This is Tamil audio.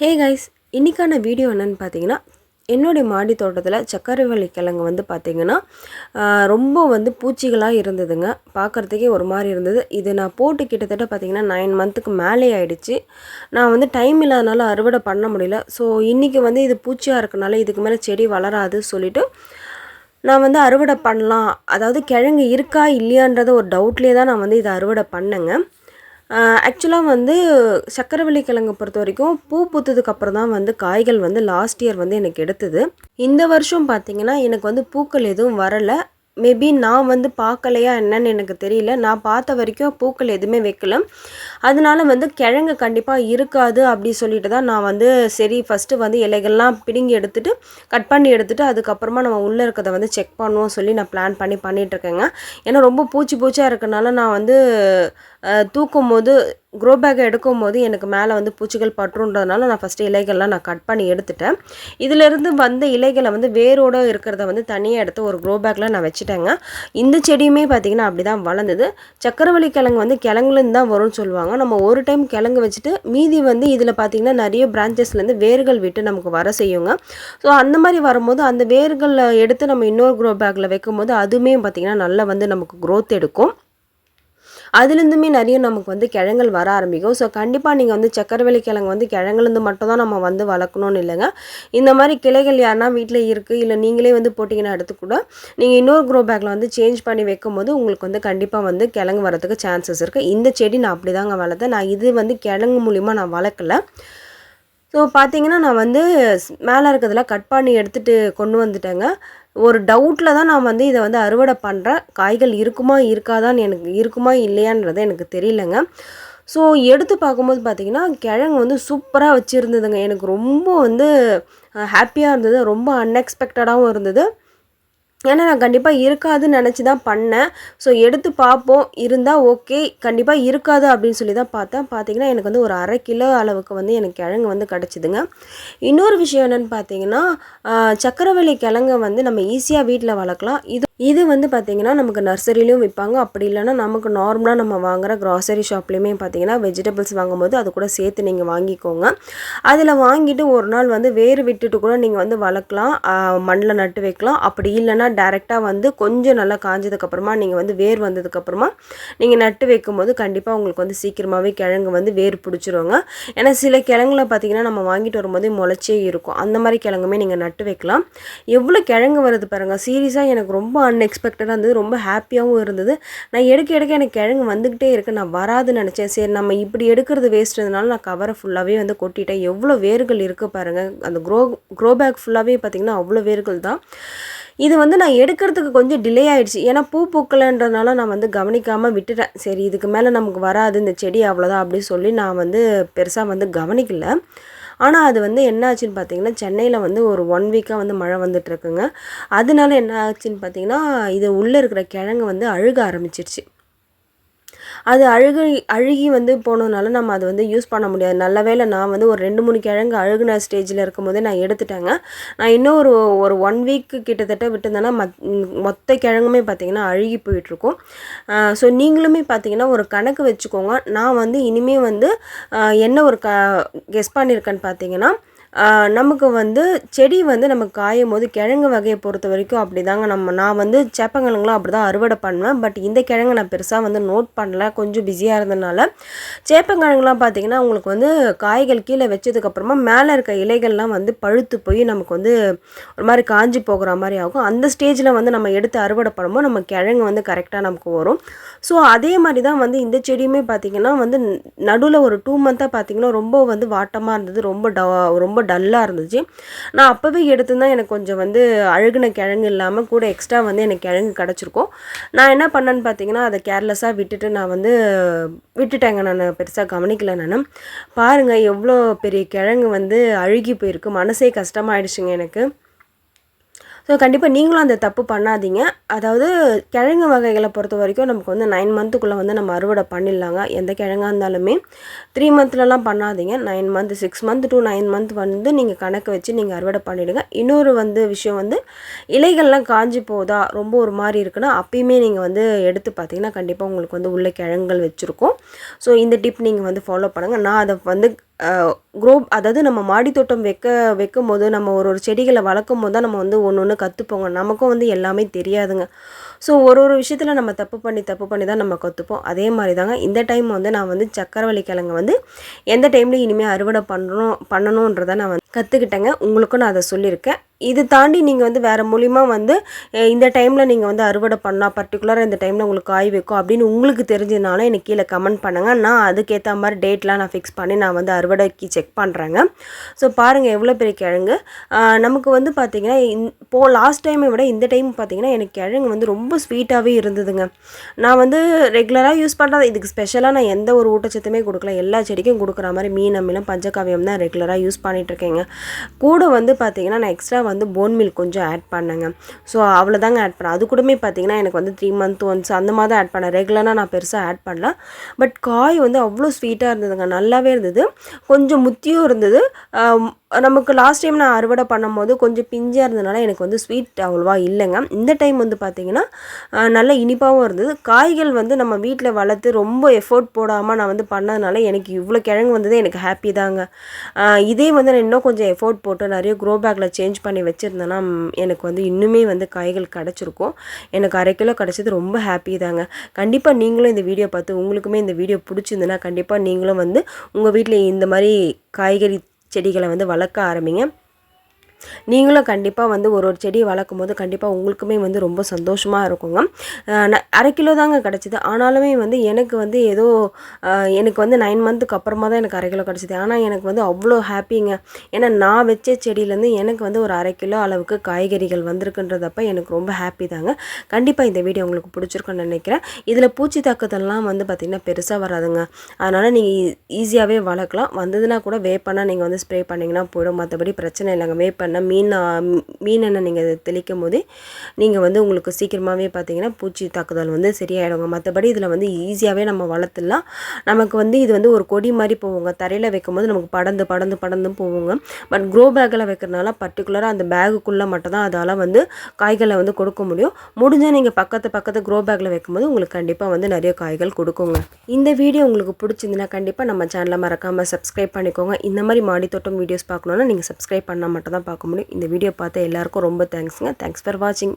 ஹே கைஸ் இன்றைக்கான வீடியோ என்னென்னு பார்த்தீங்கன்னா என்னுடைய மாடி தோட்டத்தில் சக்கரவள்ளி கிழங்கு வந்து பார்த்திங்கன்னா ரொம்ப வந்து பூச்சிகளாக இருந்ததுங்க. பார்க்குறதுக்கே ஒரு மாதிரி இருந்தது. இது நான் போட்டு கிட்டத்தட்ட பார்த்திங்கன்னா நைன் மந்த்துக்கு மேலே ஆயிடுச்சு. நான் வந்து டைம் இல்லாதனால அறுவடை பண்ண முடியல. ஸோ இன்றைக்கி வந்து இது பூச்சியாக இருக்கனால இதுக்கு மேலே செடி வளராது சொல்லிவிட்டு நான் வந்து அறுவடை பண்ணலாம். அதாவது கிழங்கு இருக்கா இல்லையான்றத ஒரு டவுட்லேயே தான் நான் வந்து இதை அறுவடை பண்ணேங்க. ஆக்சுவலாக வந்து சக்கரவள்ளி கிழங்கு பொறுத்த வரைக்கும் பூ பூத்ததுக்கு அப்புறம் தான் வந்து காய்கள் வந்து லாஸ்ட் இயர் வந்து எனக்கு எடுத்தது. இந்த வருஷம் பார்த்தீங்கன்னா எனக்கு வந்து பூக்கள் எதுவும் வரலை. மேபி நான் வந்து பார்க்கலையா என்னன்னு எனக்கு தெரியல. நான் பார்த்த வரைக்கும் பூக்கள் எதுவுமே வைக்கல. அதனால வந்து கிழங்கு கண்டிப்பாக இருக்காது அப்படி சொல்லிட்டு தான் நான் வந்து சரி ஃபஸ்ட்டு வந்து இலைகள்லாம் பிடுங்கி எடுத்துகிட்டு கட் பண்ணி எடுத்துகிட்டு அதுக்கப்புறமா நம்ம உள்ளே இருக்கிறத வந்து செக் பண்ணுவோம் சொல்லி நான் பிளான் பண்ணி பண்ணிகிட்ருக்கேங்க ஏன்னா ரொம்ப பூச்சி பூச்சியாக இருக்கனால நான் வந்து தூக்கும் போது க்ரோ பேக்கை எடுக்கும் போது எனக்கு மேலே வந்து பூச்சிகள் பற்றுன்றதுனால நான் ஃபஸ்ட்டு இலைகள்லாம் நான் கட் பண்ணி எடுத்துட்டேன். இதிலிருந்து வந்த இலைகளை வந்து வேரோடு இருக்கிறத வந்து தனியாக எடுத்து ஒரு க்ரோ பேக்கில் நான் வச்சுட்டேங்க. இந்த செடியுமே பார்த்திங்கன்னா அப்படி தான் வளர்ந்தது. சக்கரவள்ளி கிழங்கு வந்து கிழங்குலேருந்து தான் வரும்னு சொல்லுவாங்க. நம்ம ஒரு டைம் கிழங்கு வச்சுட்டு மீதி வந்து இதில் பார்த்திங்கன்னா நிறைய பிரான்ச்சஸ்லேருந்து வேர்கள் விட்டு நமக்கு வர செய்யுங்க. ஸோ அந்த மாதிரி வரும்போது அந்த வேர்களை எடுத்து நம்ம இன்னொரு க்ரோ பேக்கில் வைக்கும்போது அதுவுமே பார்த்திங்கன்னா நல்லா வந்து நமக்கு க்ரோத் எடுக்கும். அதுலேருந்துமே நிறைய நமக்கு வந்து கிழங்குகள் வர ஆரம்பிக்கும். ஸோ கண்டிப்பாக நீங்கள் வந்து சக்கரவள்ளி கிழங்கு வந்து கிழங்குலேருந்து மட்டும் தான் நம்ம வந்து வளர்க்கணும்னு இல்லைங்க. இந்த மாதிரி கிளைகள் யாருனா வீட்டில் இருக்குது இல்லை நீங்களே வந்து போட்டிங்கன்னா எடுத்து கூட நீங்கள் இன்னொரு க்ரோ பேக்கில் வந்து சேஞ்ச் பண்ணி வைக்கும்போது உங்களுக்கு வந்து கண்டிப்பாக வந்து கிழங்கு வரதுக்கு சான்சஸ் இருக்குது இந்த செடி நான் அப்படி தாங்க வளர்த்தேன். நான் இது வந்து கிழங்கு மூலிமா நான் வளர்க்கல. ஸோ பார்த்தீங்கன்னா நான் வந்து மேலே இருக்கிறதெல்லாம் கட் பண்ணி எடுத்துகிட்டு கொண்டு வந்துட்டேங்க. ஒரு டவுட்டில் தான் நான் வந்து இதை வந்து அறுவடை பண்ணுறேன் காய்கள் இருக்குமா இருக்காதான்னு எனக்கு இருக்குமா இல்லையான்றது எனக்கு தெரியலங்க. ஸோ எடுத்து பார்க்கும்போது பார்த்திங்கன்னா கிழங்கு வந்து சூப்பராக வச்சுருந்ததுங்க. எனக்கு ரொம்ப வந்து ஹாப்பியாக இருந்தது. ரொம்ப அன்எக்ஸ்பெக்டடாகவும் இருந்தது. ஏன்னா நான் கண்டிப்பாக இருக்காதுன்னு நினச்சி தான் பண்ணேன். ஸோ எடுத்து பார்ப்போம். இருந்தால் ஓகே. கண்டிப்பாக இருக்காது அப்படின்னு சொல்லி தான் பார்த்தேன். பார்த்தீங்கன்னா எனக்கு வந்து ஒரு அரை கிலோ அளவுக்கு வந்து எனக்கு கிழங்கு வந்து கிடச்சிதுங்க. இன்னொரு விஷயம் என்னென்னு பார்த்தீங்கன்னா சக்கரவள்ளி கிழங்கை வந்து நம்ம ஈஸியாக வீட்டில் வளர்க்கலாம். இது இது வந்து பார்த்திங்கன்னா நமக்கு நர்சரிலையும் விற்பாங்க அப்படி இல்லைன்னா நமக்கு நார்மலாக நம்ம வாங்குகிற க்ராசரி ஷாப்லேயுமே பார்த்திங்கன்னா வெஜிடபிள்ஸ் வாங்கும்போது அது கூட சேர்த்து நீங்கள் வாங்கிக்கோங்க. அதில் வாங்கிட்டு ஒரு நாள் வந்து வேர் விட்டுட்டு கூட நீங்கள் வந்து வளர்க்கலாம். மண்ணில் நட்டு வைக்கலாம். அப்படி இல்லைன்னா டேரெக்டாக வந்து கொஞ்சம் நல்லா காஞ்சதுக்கப்புறமா நீங்கள் வந்து வேர் வந்ததுக்கப்புறமா நீங்கள் நட்டு வைக்கும்போது கண்டிப்பாக உங்களுக்கு வந்து சீக்கிரமாகவே கிழங்கு வந்து வேர் பிடிச்சிருவாங்க ஏன்னா சில கிழங்குல பார்த்தீங்கன்னா நம்ம வாங்கிட்டு வரும்போதே முளைச்சே இருக்கும். அந்த மாதிரி கிழங்குமே நீங்கள் நட்டு வைக்கலாம். எவ்வளோ கிழங்கு வருது பாருங்கள் சீரியஸாக எனக்கு ரொம்ப அன்எக்ஸ்பெக்டடாக இருந்தது ரொம்ப ஹாப்பியாகவும் இருந்தது. நான் எடுக்க எடுக்க எனக்கு கிழங்கு வந்துக்கிட்டே இருக்கு. நான் வராதுன்னு நினச்சேன். சரி நம்ம இப்படி எடுக்கிறது வேஸ்ட்டுனால நான் கவரை ஃபுல்லாகவே வந்து கொட்டிட்டேன். எவ்வளோ வேர்கள் இருக்குது பாருங்கள் அந்த க்ரோ க்ரோ பேக் ஃபுல்லாகவே பார்த்திங்கன்னா அவ்வளோ வேர்கள் தான். இது வந்து நான் எடுக்கிறதுக்கு கொஞ்சம் டிலே ஆகிடுச்சு ஏன்னா பூ பூக்கலைன்றதுனால நான் வந்து கவனிக்காமல் விட்டுட்டேன். சரி இதுக்கு மேலே நமக்கு வராது இந்த செடி அவ்வளோதான் அப்படின்னு சொல்லி நான் வந்து பெருசாக வந்து கவனிக்கலை. ஆனால் அது வந்து என்ன ஆச்சுன்னு பார்த்தீங்கன்னா சென்னையில் வந்து ஒரு ஒன் வீக்காக வந்து மழை வந்துட்டுருக்குங்க அதனால என்ன ஆச்சுன்னு பார்த்தீங்கன்னா இது உள்ளே இருக்கிற கிழங்கு வந்து அழுக ஆரம்பிச்சிருச்சு. அது அழுகி அழுகி வந்து போனதுனால நம்ம அதை வந்து யூஸ் பண்ண முடியாது. நல்ல வேளை நான் வந்து ஒரு ரெண்டு மூணு கிழங்கு அழுகுன ஸ்டேஜில் இருக்கும்போதே நான் எடுத்துட்டேங்க. நான் இன்னும் ஒரு ஒரு ஒன் வீக்கு கிட்டத்தட்ட விட்டுருந்தேன்னா மத் மொத்த கிழங்குமே பார்த்தீங்கன்னா அழுகி போயிட்டுருக்கும். ஸோ நீங்களுமே பார்த்தீங்கன்னா ஒரு கணக்கு வச்சுக்கோங்க. நான் வந்து இனிமேல் வந்து என்ன ஒரு க கெஸ் பண்ணியிருக்கேன்னு பார்த்தீங்கன்னா நமக்கு வந்து செடி வந்து நம்ம காயும் போது கிழங்கு வகையை பொறுத்த வரைக்கும் அப்படி தாங்க நம்ம நான் வந்து சேப்பங்கிழங்குலாம் அப்படி தான் அறுவடை பண்ணுவேன். பட் இந்த கிழங்கு நான் பெருசாக வந்து நோட் பண்ணல. கொஞ்சம் பிஸியாக இருந்ததுனால. சேப்பங்கிழங்குலாம் பார்த்திங்கன்னா உங்களுக்கு வந்து காய்கள் கீழே வச்சதுக்கப்புறமா மேலே இருக்க இலைகள்லாம் வந்து பழுத்து போய் நமக்கு வந்து ஒரு மாதிரி காஞ்சி போகிற மாதிரி ஆகும். அந்த ஸ்டேஜில் வந்து நம்ம எடுத்து அறுவடை பண்ணும்போது நம்ம கிழங்கு வந்து கரெக்டாக நமக்கு வரும். ஸோ அதே மாதிரி தான் வந்து இந்த செடியுமே பார்த்தீங்கன்னா வந்து நடுவில் ஒரு டூ மந்த்தாக பார்த்தீங்கன்னா ரொம்ப வந்து வாட்டமாக இருந்தது. ரொம்ப ட ரொம்ப டல்லாக இருந்துச்சு. நான் அப்போவே எடுத்துருந்தா எனக்கு கொஞ்சம் வந்து அழுகுன கிழங்கு இல்லாமல் கூட எக்ஸ்ட்ரா வந்து எனக்கு கிழங்கு கிடச்சிருக்கும். நான் என்ன பண்ணேன்னு பார்த்தீங்கன்னா அதை கேர்லெஸ்ஸாக விட்டுட்டு நான் வந்து விட்டுட்டேங்க நான் பெருசாக கவனிக்கல நான். பாருங்கள் எவ்வளோ பெரிய கிழங்கு வந்து அழுகி போயிருக்கு. மனசே கஷ்டமாயிடுச்சுங்க எனக்கு. ஸோ கண்டிப்பாக நீங்களும் அந்த தப்பு பண்ணாதீங்க. அதாவது கிழங்கு வகைகளை பொறுத்த வரைக்கும் நமக்கு வந்து நைன் மந்த்துக்குள்ளே வந்து நம்ம அறுவடை பண்ணிடலாங்க. எந்த கிழங்காக இருந்தாலுமே த்ரீ மந்த்லலாம் பண்ணாதீங்க. Nine month six month to nine month வந்து நீங்கள் கணக்கு வச்சு நீங்கள் அறுவடை பண்ணிவிடுங்க இன்னொரு வந்து விஷயம் வந்து இலைகள்லாம் காஞ்சி போதா ரொம்ப ஒரு மாதிரி இருக்குன்னா அப்பயுமே நீங்கள் வந்து எடுத்து பார்த்தீங்கன்னா கண்டிப்பாக உங்களுக்கு வந்து உள்ள கிழங்குகள் வச்சுருக்கோம். ஸோ இந்த டிப் நீங்கள் வந்து ஃபாலோ பண்ணுங்கள் நான் அதை வந்து க்ரோ அதாவது நம்ம மாடி தோட்டம் வைக்க வைக்கும் போது நம்ம ஒரு ஒரு செடிகளை வளர்க்கும் போது தான் நம்ம வந்து ஒன்று ஒன்று கற்றுப்போங்க நமக்கும் வந்து எல்லாமே தெரியாதுங்க. ஸோ ஒரு ஒரு விஷயத்தில் நம்ம தப்பு பண்ணி தப்பு பண்ணி தான் நம்ம கற்றுப்போம் அதே மாதிரி தாங்க இந்த டைம் வந்து நான் வந்து சக்கரவள்ளி கிழங்கு வந்து எந்த டைம்லையும் இனிமேல் அறுவடை பண்ணணும் பண்ணணுன்றதை நான் வந்து கற்றுக்கிட்டேங்க உங்களுக்கும் நான் அதை சொல்லியிருக்கேன். இது தாண்டி நீங்கள் வந்து வேறு மூலிமா வந்து இந்த டைமில் நீங்கள் வந்து அறுவடை பண்ணால் பர்டிகுலராக இந்த டைமில் உங்களுக்கு காய் வைக்கும் அப்படின்னு உங்களுக்கு தெரிஞ்சதுனால எனக்கு கீழே கமெண்ட் பண்ணுங்கள் நான் அதுக்கேற்ற மாதிரி டேட்லாம் நான் ஃபிக்ஸ் பண்ணி நான் வந்து அறுவடைக்கு செக் பண்ணுறேங்க ஸோ பாருங்கள் எவ்வளோ பெரிய கிழங்கு. நமக்கு வந்து பார்த்திங்கன்னா இப்போ லாஸ்ட் டைமை விட இந்த டைம் பார்த்திங்கன்னா எனக்கு கிழங்கு வந்து ரொம்ப ஸ்வீட்டாகவே இருந்ததுங்க. நான் வந்து ரெகுலராக யூஸ் பண்ணுறது இதுக்கு ஸ்பெஷலாக நான் எந்த ஒரு ஊட்டச்சத்துமே கொடுக்கல. எல்லா செடிக்கும் கொடுக்குற மாதிரி மீன் அம்மிலும் பஞ்சகாவியம் தான் ரெகுலராக யூஸ் பண்ணிகிட்ருக்கேங்க இருக்கேங்க. கூட வந்து பார்த்திங்கன்னா நான் எக்ஸ்ட்ரா வந்து போன் மில்க் கொஞ்சம் ஆட் பண்ணேங்க. ஸோ அவ்வளோதாங்க ஆட் பண்ணேன் அது கூடமே பார்த்தீங்கன்னா எனக்கு வந்து த்ரீ மந்த் ஒன்ஸ் அந்த மாதிரி தான் ஆட் பண்ணேன். ரெகுலராக நான் பெருசாக ஆட் பண்ணல. பட் காய் வந்து அவ்வளோ ஸ்வீட்டாக இருந்ததுங்க நல்லாவே இருந்தது. கொஞ்சம் முத்தியும் இருந்தது. நமக்கு லாஸ்ட் டைம் நான் அறுவடை பண்ணும்போது கொஞ்சம் பிஞ்சாக இருந்ததுனால எனக்கு வந்து ஸ்வீட் அவ்வளோவா இல்லைங்க. இந்த டைம் வந்து பார்த்திங்கன்னா நல்ல இனிப்பாகவும் இருந்தது. காய்கள் வந்து நம்ம வீட்டில் வளர்த்து ரொம்ப எஃபோர்ட் போடாமல் நான் வந்து பண்ணதுனால எனக்கு இவ்வளோ கிழங்கு வந்தது எனக்கு ஹாப்பி தாங்க. இதே வந்து நான் இன்னும் கொஞ்சம் எஃபோர்ட் போட்டு நிறைய க்ரோ பேக்கில் சேஞ்ச் பண்ணி வச்சுருந்தேன்னா எனக்கு வந்து இன்னுமே வந்து காய்கள் கிடச்சிருக்கும். எனக்கு அரை கிலோ கிடச்சது ரொம்ப ஹாப்பி தாங்க. கண்டிப்பாக நீங்களும் இந்த வீடியோ பார்த்து உங்களுக்குமே இந்த வீடியோ பிடிச்சிருந்துன்னா கண்டிப்பாக நீங்களும் வந்து உங்கள் வீட்டில் இந்த மாதிரி காய்கறி செடிகளை வந்து வளர்க்க ஆரம்பிங்க. நீங்களும் கண்டிப்பாக வந்து ஒரு ஒரு செடி வளர்க்கும் போது கண்டிப்பாக உங்களுக்குமே வந்து ரொம்ப சந்தோஷமாக இருக்குங்க. ந- அரை கிலோ தாங்க கிடச்சிது. ஆனாலுமே வந்து எனக்கு வந்து ஏதோ எனக்கு வந்து நைன் மந்த்துக்கு அப்புறமா தான் எனக்கு அரை கிலோ கிடச்சிது. ஆனால் எனக்கு வந்து அவ்வளோ ஹாப்பிங்க ஏன்னா நான் வச்ச செடியிலேருந்து எனக்கு வந்து ஒரு அரை கிலோ அளவுக்கு காய்கறிகள் வந்திருக்குன்றதப்ப எனக்கு ரொம்ப ஹாப்பி தாங்க. கண்டிப்பாக இந்த வீடியோ உங்களுக்கு பிடிச்சிருக்குன்னு நினைக்கிறேன். இதில் பூச்சி தாக்குதல்லாம் வந்து பார்த்திங்கன்னா பெருசாக வராதுங்க. அதனால் நீங்கள் ஈஸியாகவே வளர்க்கலாம். வந்ததுன்னா கூட வேப்பண்ணா நீங்கள் வந்து ஸ்ப்ரே பண்ணிங்கன்னா போயிடும் மற்றபடி பிரச்சனை இல்லைங்க. வேப்பெண்ணெய் மீன் மீன் எண்ணெய் நீங்கள் தெளிக்கும் போதே நீங்கள் வந்து உங்களுக்கு சீக்கிரமாகவே பார்த்தீங்கன்னா பூச்சி தாக்குதல் வந்து சரியாயிடுங்க. மற்றபடி இதில் வந்து ஈஸியாகவே நம்ம வளர்த்துலாம் நமக்கு வந்து இது வந்து ஒரு கொடி மாதிரி போவோங்க தரையில் வைக்கும் போது நமக்கு படந்து படந்து படந்து போவோங்க பட் க்ரோ பேக்கில் வைக்கிறனால பர்டிகுலராக அந்த பேகுக்குள்ளே மட்டும் தான் அதால் வந்து காய்களை வந்து கொடுக்க முடியும். முடிஞ்சால் நீங்கள் பக்கத்து பக்கத்து க்ரோ பேக்கில் வைக்கும்போது உங்களுக்கு கண்டிப்பாக வந்து நிறைய காய்கள் கொடுக்குங்க. இந்த வீடியோ உங்களுக்கு பிடிச்சிருந்துன்னா கண்டிப்பாக நம்ம சேனலை மறக்காமல் சப்ஸ்கிரைப் பண்ணிக்கோங்க. இந்த மாதிரி மாடி தோட்டம் வீடியோஸ் பார்க்கணுன்னா நீங்கள் சப்ஸ்கிரைப் பண்ணால் மட்டும் தான் பார்க்க முடியும். இந்த வீடியோ பார்த்த எல்லாருக்கும் ரொம்ப தேங்க்ஸுங்க தேங்க்ஸ் ஃபார் வாட்சிங்